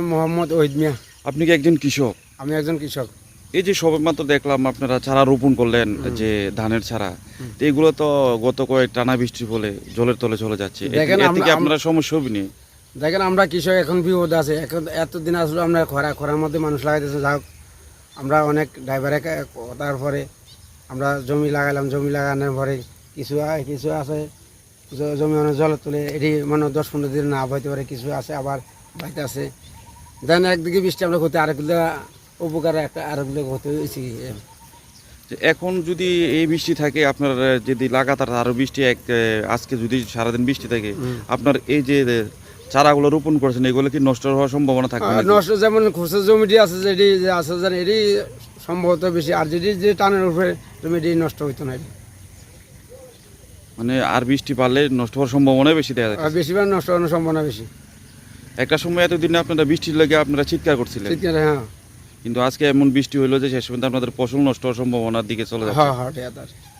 মোহাম্মদ ওহিদ মিয়া। আপনি কি একজন কৃষক? আমি একজন কৃষক। এই যে সবেমাত্র দেখলাম আপনারা চারা রোপণ করলেন যে ধানের চারা এগুলো তো গত কয়েক টানা বৃষ্টির ফলে জলের তলে চলে যাচ্ছে। এতে- আমরা- আপনারা সমস্যা হবে দেখেন আমরা কৃষক এখন বিপদ আছে। এখন এতদিন আসলে আমরা খরা খরার মধ্যে মানুষ লাগাইতেছে। যাক আমরা অনেক ড্রাইভারে তারপরে আমরা জমি লাগাইলাম। জমি লাগানোর পরে কিছু কিছু আছে জমি অনেক জল তুলে এটি মানে দশ পনেরো দিন না হইতে পারে কিছু আছে আবার বাইতে আছে। দেন একদিকে বৃষ্টি আমরা করতে আরেকগুলো উপকার একটা আরেকগুলো করতে হয়েছি এখন যদি এই বৃষ্টি থাকে আপনার যদি লাগাতার আরও বৃষ্টি এক আজকে যদি সারাদিন বৃষ্টি থাকে আপনার এই যে চারাগুলো রোপণ করেছেন এগুলো কি নষ্ট হওয়ার সম্ভাবনা থাকবে নাকি? নষ্ট যেমন খুচরো জমিটি আছে যেটি আছে যেন এটি সম্ভবত বেশি আর যেটি যে টানের উপরে জমিটি নষ্ট হইতো না। মানে আর বৃষ্টি পারলে নষ্ট হওয়ার সম্ভাবনা বেশি দেখা যাচ্ছে। বেশিরভাগ নষ্ট হওয়ার সম্ভাবনা বেশি। একটা সময় এতদিনে আপনারা বৃষ্টির লাগে আপনারা চিৎকার করছিলেন। চিৎকার হ্যাঁ। কিন্তু আজকে এমন বৃষ্টি হলো যে শেষ পর্যন্ত আপনাদের ফসল নষ্ট হওয়ার সম্ভাবনার দিকে চলে যাচ্ছে। হ্যাঁ হ্যাঁ ঠিক আছে।